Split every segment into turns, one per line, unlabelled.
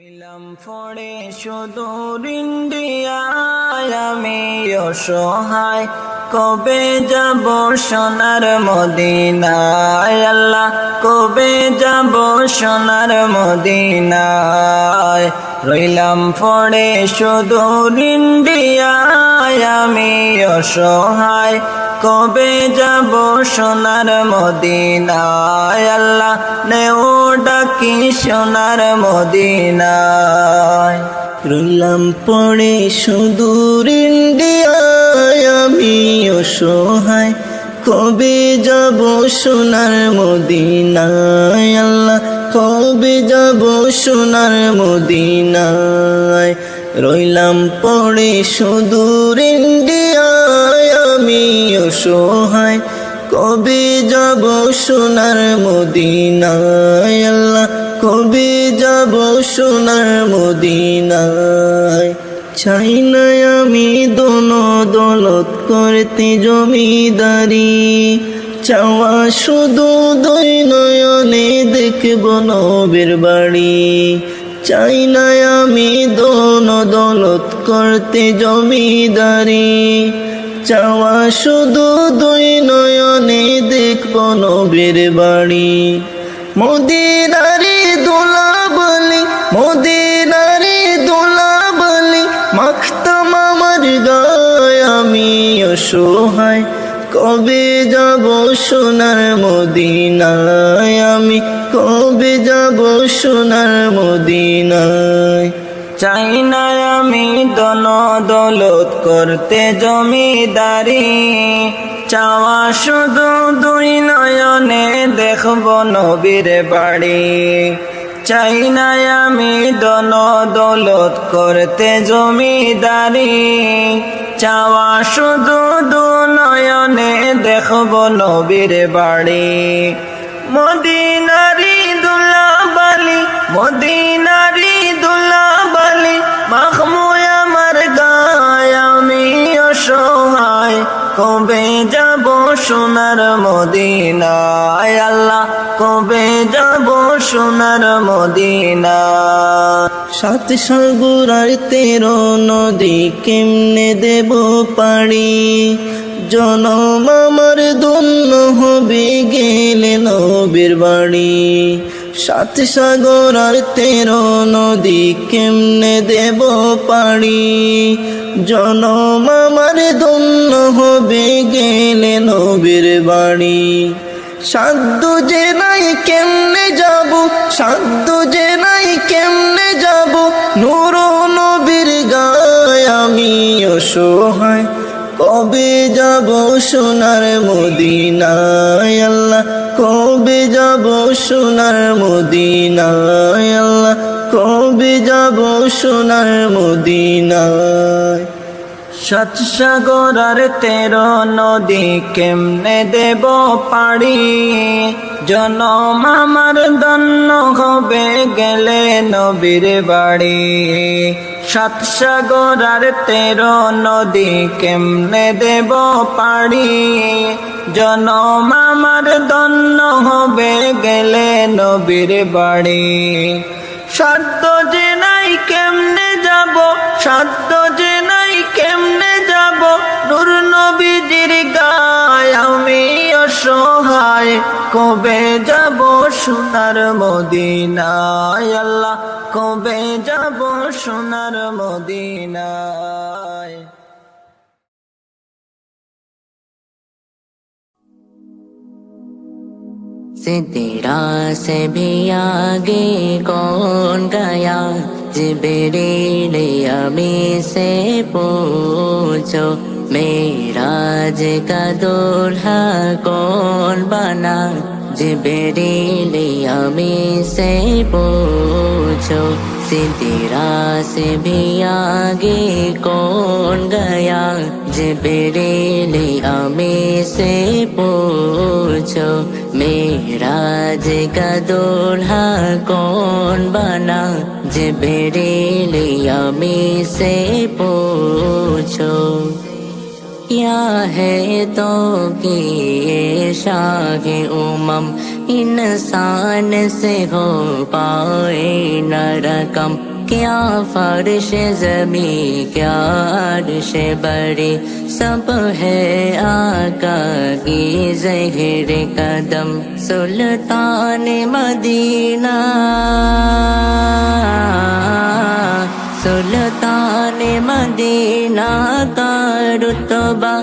রইলাম ফড়ে সুদূর ইন্ডিয়ায় আমি অসহায়। কবে যাব সোনার মদিনায়? আল্লাহ, কবে যাব সোনার মদিনায়? রইলাম ফড়ে সুদূর ইন্ডিয়ায় আমি অসহায়। কবে যাব সোনার মদিনায়? আল্লাহ নেও ডাকি সোনার মদিনায়। রইলাম পড়ে সুদূর ইন্ডিয়ায় আমি অসহায় কবে যাব সোনার মদিনায়? আল্লাহ কবে যাব সোনার মদিনায়? রইলাম পড়ে সুদূর ইন্ডিয়ায় আমি অসহায়। কবে যাব সোনার মদিনায়, আল্লাহ, কবে যাব সোনার মদিনায়। চাই না আমি দোনো দৌলত করতে জমিদারি। চাওয়া শুধু দুই নয়নে দেখব নবের বাড়ি। চাই না আমি দোনো দৌলত করতে জমিদারি। চাওয়া শুধু দুই নয়নে দেখব নবীর বাড়ি মদিনারি দোলা বলি মদিনারি দোলা বলি মাখতাম আমার গায় আমি অসহায়। কবে যাব সোনার মদিনায়? আমি কবে যাব সোনার মদিনায়? চাই না দন দৌলত করতে জমিদারি, চাওয়া শুধু দুই নয়নে দেখব নবীর বাড়ি। চাই না আমি দন দৌলত করতে জমিদারি, চাওয়া শুধু দু নয়নে দেখব নবীর বাড়ি। মদিনারি দুলা বালি মদিনারি দুলা বালি অসহায়, কবে যাব সোনার মদিনায়? আল্লাহ, কবে যাব সোনার মদিনা সাত সাগর আর তেরো নদী কেমনে দেব পাড়ি? জনম আমার দন্য হবে গেলে নবীর বাড়ি। সাত সাগর আর তেরো নদী কেমনে দেব পাড়ি? জনম আমার দন্য হবে গেলে নবীর বাড়ি সাধ্য যে নাই কেমনে যাব, সাধ্য যে নাই কেমনে যাব, নূর নবীর গায় আমি অসহায়। কবে যাব সোনার মদিনায় আল্লাহ, কবে যাব সোনার মদিনায় আল্লাহ কবে যাব সোনার মদিনায়? সাত সাগর তেরো নদী কেমনে দেব পাড়ি? জনম আমার দন্ন হবে গেলে নবীর বাড়ি। সাত সাগর তেরো নদী কেমনে দেব পাড়ি? জনম আমার দন্ন হবে গেলে নবীর বাড়ি। সাধ্য যে নাই কেমনে যাব? সাধ্য যে নাই কেমনে যাব? নূর নবীজির গায় আমি অসহায়। কবে যাব সোনার মদিনায়? আল্লাহ, কবে যাব সোনার মদিনায়?
सिद्धिरा से भी आगे कौन गया जिबरील अभी से पूछो मेराज का दूल्हा कौन बना जिबरील अभी से पूछो सिद्धिरा से भी आगे कौन गया जिबरील अभी से पूछो मेराज का दूल्हा कौन बना जिबरील अभी से पूछो क्या है तो कि ये शाह उमम इंसान से हो पाए न रकम क्या फर्श जमी क्या अर्श बड़ी सब है आका की जहर कदम सुल्तान मदीना सुल्तान मदीना का रुतबा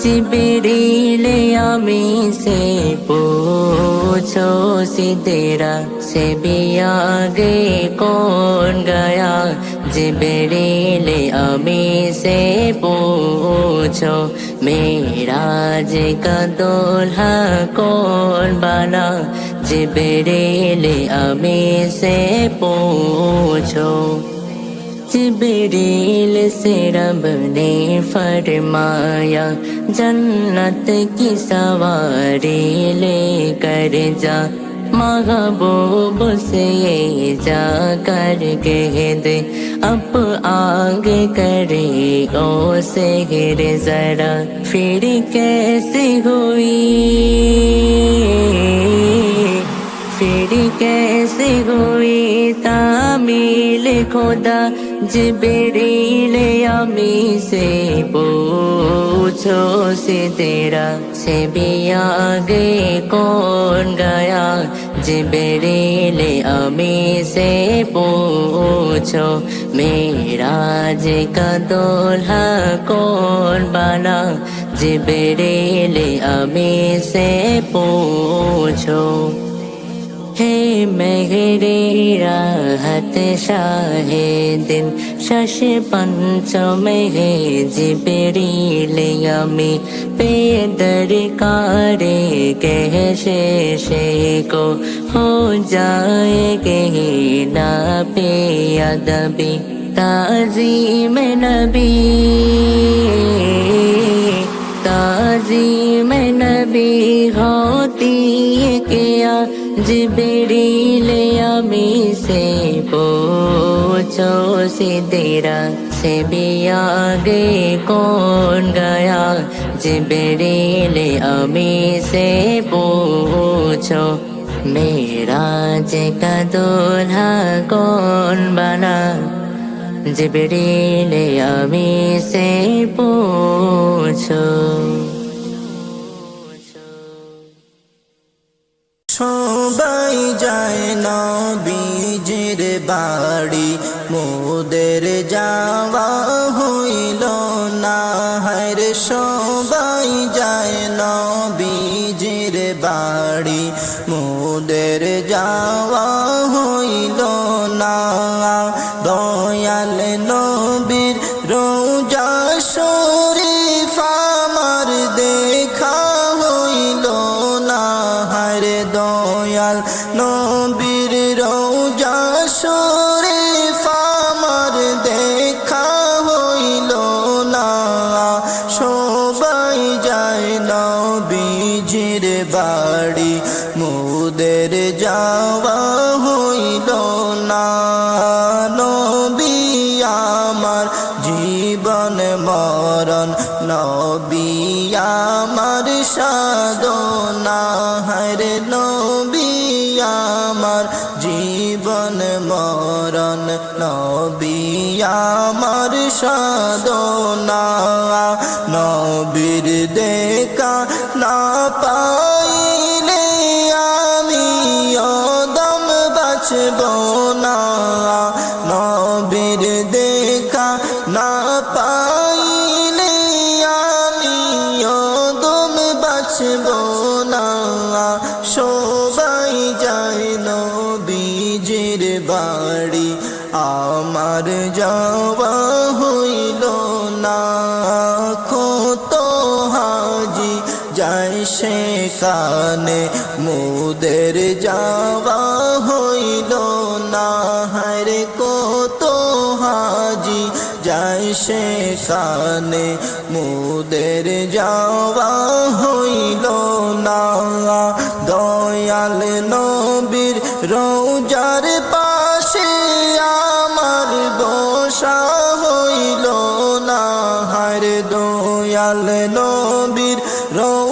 জিবিরিলে আমি সে পুছো সিদেরা সে বিয়াগে কোন গয়া জিবিরিলে আমি সে পুছো মেরাজ কা দোলহা কোন বানা জিবিরিলে আমি সে পুছো जिबरील से रब ने फरमाया, जन्नत की सवारी ले कर जा। महबूब से ये जा कर कह दे अब आगे करे ओ सेहर जरा। फिर कैसे हुई? फिर कैसे हुई तामील खुदा? বেরিলে আমি সে পুছো সে তেরা সে বিয়াগে কোন গয়া? যে বেরিলে আমি সে পুছো মেরা যে কদোলা কোন বানা? যে বেরিলে আমি সে পোছো हे मेहरे राहत शाहे दिन शश पंचमे हे जिबरील यमी पेदर कारे कह शेषे को हो जाएगे ना पे अदबी ताजीम नबी ताजीम नबी होती है জিবিড়িলে আমি সে পোছো সিদেরা সে বিয়াগে আগে কোন গয়া জিবিড়িলে আমি সে পোছো মেরা যে কাদোলা কোন বানা জিবিরিলে আমি সে পোছো Oh
সবাই যায় না বীজের বাড়ি। মোদের যাওয়া হইল না হের সবাই যায় না বীজের বাড়ি। মোদের যাওয়া নবী আমার জীবন মরণ নবী আমার সাধনা হরে নবী আমার জীবন মরণ নবী আমার সাধনা, নবীর দেখা না পাইলে আমি দম বাঁচব। সেখানে মোদের যাওয়া হইল না। হারে কত হাজি যায় সেখানে, মোদের যাওয়া হইল না। দয়াল নবীর রৌজার পাশে আমার বসা হইল না। হার দয়াল নবীর রৌজার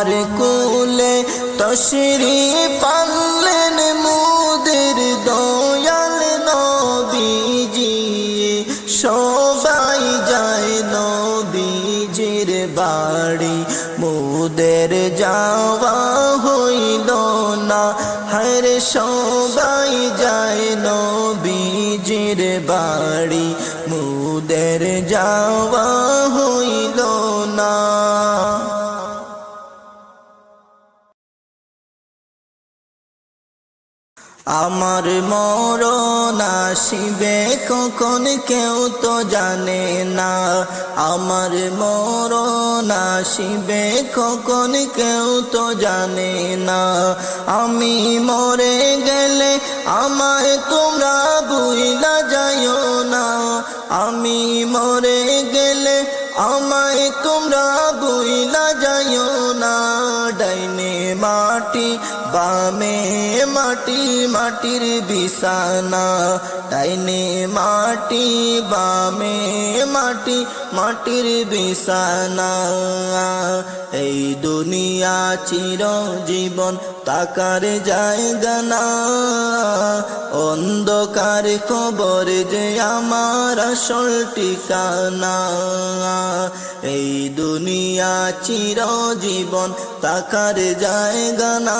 তোমার কুলে তশরি পাললেন মুদের দয়াল নবীজি সবাই যায় নবীজির বাড়ি। মুদের যাওয়া হইল না হরে সবাই যায় নবীজির বাড়ি। মুদের যাওয়া হইল আমার মরণ আসিবে কখন কেউ তো জানে না। আমার মরণ আসিবে কখন কেউ তো জানে না। আমি মরে গেলে আমায় তোমরা বুইলা যাইও না। আমি মরে গেলে আমায় তোমরা বুইলা যাইও না। ডাইনে মাটি, বামে মাটি, মাটির বিছানা। ডাইনে মাটি, বামে মাটি, মাটির বিছানা। এই দুনিয়া চির জীবন তাকার জায়গা না। অন্ধকার খবর যে আমার আসল ঠিকানা। এই দুনিয়া চির জীবন তাকার জায়গা না।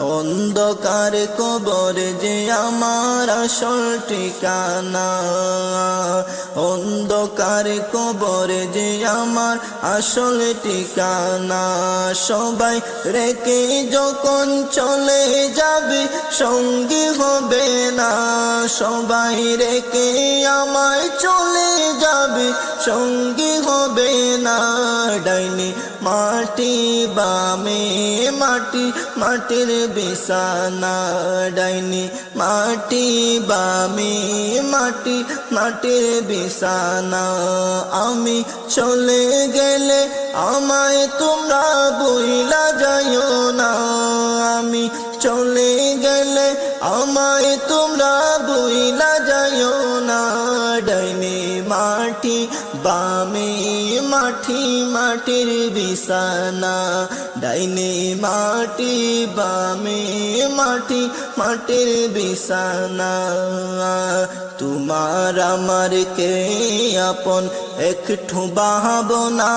অন্ধকার কবর যে আমার আসল ঠিকানা। অন্ধকার কবর যে আমার আসল ঠিকানা। সবাই রেখে যখন চলে যাবে, সঙ্গী হবে না। সবাই রেখে আমায় চলে যাবে, সঙ্গী হবে না। ডাইনি মাটি বামে মাটি, মাটির বিছানা ডাইনি, মাটি বামে মাটি, মাটির বিছানা। আমি চলে গেলে আমায় তোমরা বইলা যাইও না। আমি চলে গেলে আমায় তোমরা বইলা যাইও না। ডাইনি, মাটি বামে মাটি মাটির বিছানা, ডাইনে মাটি বামে মাটি মাটির বিছানা। তোমার আমার কে আপন একটু ভাবনা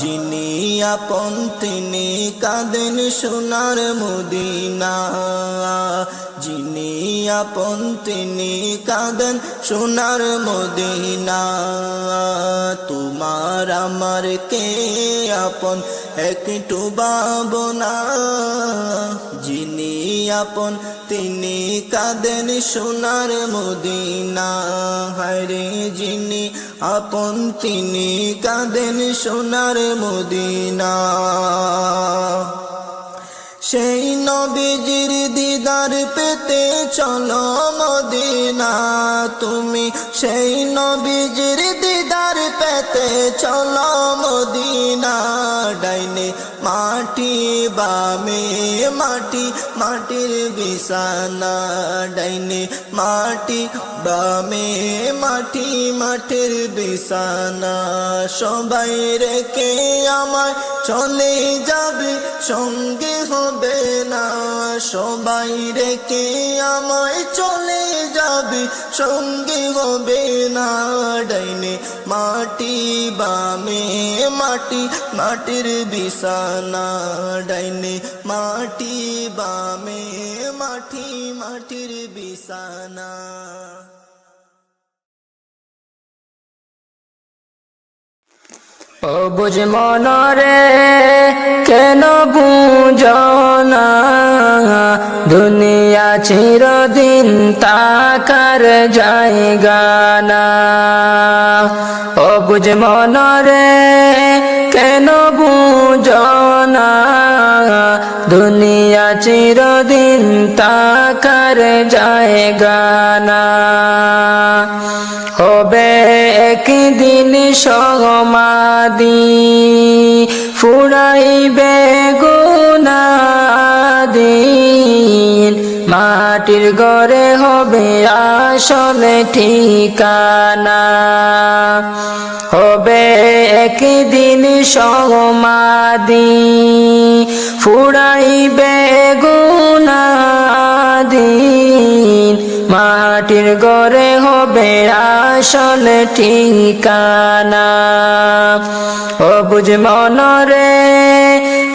যিনি আপন তিনি কাঁদেন সোনার মদিনা। যিনি আপন, তিনি কাঁদেন সোনার মদিনা। তোমার আমার কে আপন? একটু ভাবনা যিনি আপন, তিনি কাঁদেন সোনার মদিনা। হায়রে যিনি আপন, তিনি কাঁদেন সোনার মদিনা। সেই নবীজির দিদার পেতে চলো মদিনা। তুমি সেই নবীজির দিদার পেতে চলো মদিনা। ডাইনে মাটি বামে মাটি, মাটির বিছানা ডাইনে মাটি, বামে মাটি, মাটির বিছানা। সবাই রেখে আমায় চলে যাবে, সঙ্গে হবে না। সবাই রেখে আমায় চলে সঙ্গে হবে না ডাইনে। মাটি বামে মাটি, মাটির বিছানা ডাইনে। মাটি বামে মাটি, মাটির বিছানা।
বুঝ মনরে কেন বুঝনা? দুনিয়া চিরদিন তাকার জায়গা না ও বুঝ মনরে কেন বুঝনা? দুনিয়া চিরদিন তাকার জায়গা একদিন সমাদি ফুরাইবে গুনাদিন। মাটির ঘরে হবে আসলে ঠিকানা হবে একদিন সমাদি ফুরাইবে গুনাদিন। মাটির গড়ে হবে আসল ঠিকানা। ও বুঝ মন রে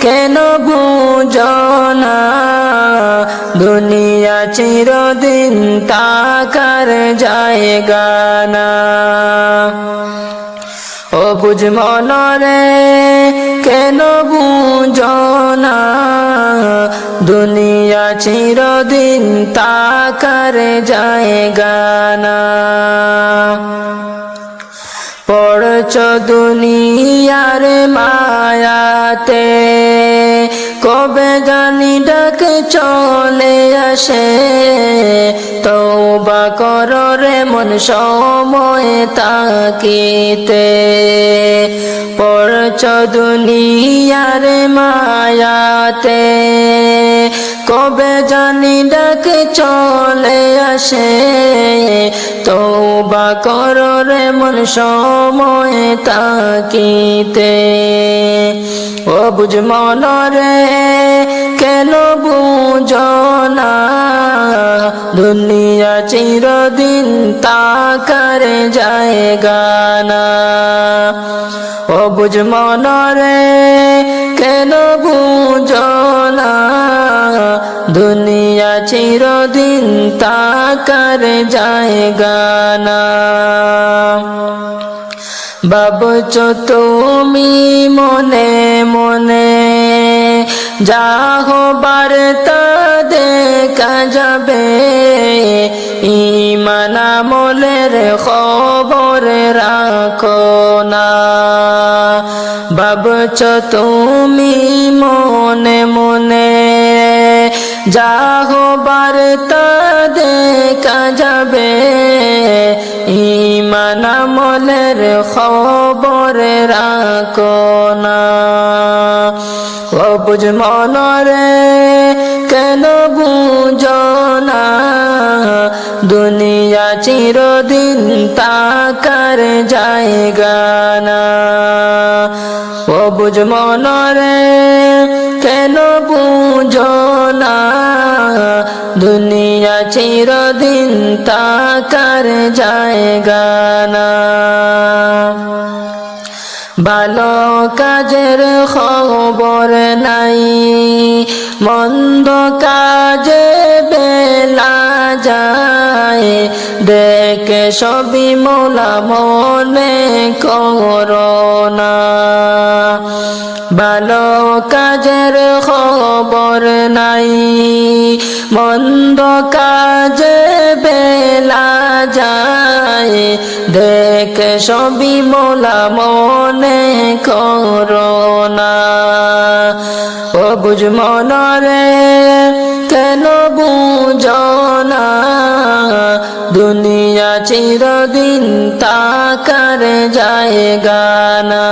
কেন বুঝনা? দুনিয়া চিরদিন তাকার জায়গা বুঝ মনরে কেন বুঝনা দুনিয়া চিরদিন তাকার জায়গা না পড়ছ দুনিয়ার মায়াতে কবে জানি ডাক চলে আসে। তৌবা কর রে মন সময় তাকিতে। পড়ছ দুনিয়ার মায়াতে। কবে জানি ডাক চলে আসে। তৌবা কর রে মন সময় তাকিতে। ও বুঝ মনরে কেন বুঝনা দুনিয়া চিরদিন তাকার জায়গা না। ও বুঝ মনরে কেন বুঝনা দুনিয়া চিরদিন তাকার জায়গা না। ভাবছ তুমি মনে মনে যা হবার তা দেখা যাবে। ইমানা মলের খবর রাখো না। ভাবছ তুমি মনে মনে যা হবার তা দেখা যাবে। ইমান আমলের খবর রাখো না। বুঝ মনরে কেন বুঝনা দুনিয়া চিরদিন তাকার জায়গা না। ও বুঝ মনরে কেন বুঝনা? দুনিয়া চিরদিন তাকার জায়গা না ভালো কাজের খবর নাই, মন্দ কাজে বেলা যায়। দেখে সবই মোলা মনে করোনা। ভালো কাজের খবর নাই। মন্দ কাজে বেলা যায়। দেখে সবই মোলা মনে করোনা ও বুঝ মনরে কেন বুঝনা দুনিয়া চিরদিন তাকার যায় না।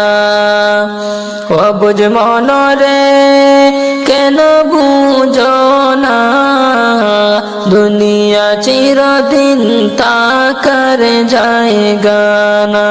ও বুঝ মনরে কেন বুঝো না দুনিয়া চিরদিন করে যায় না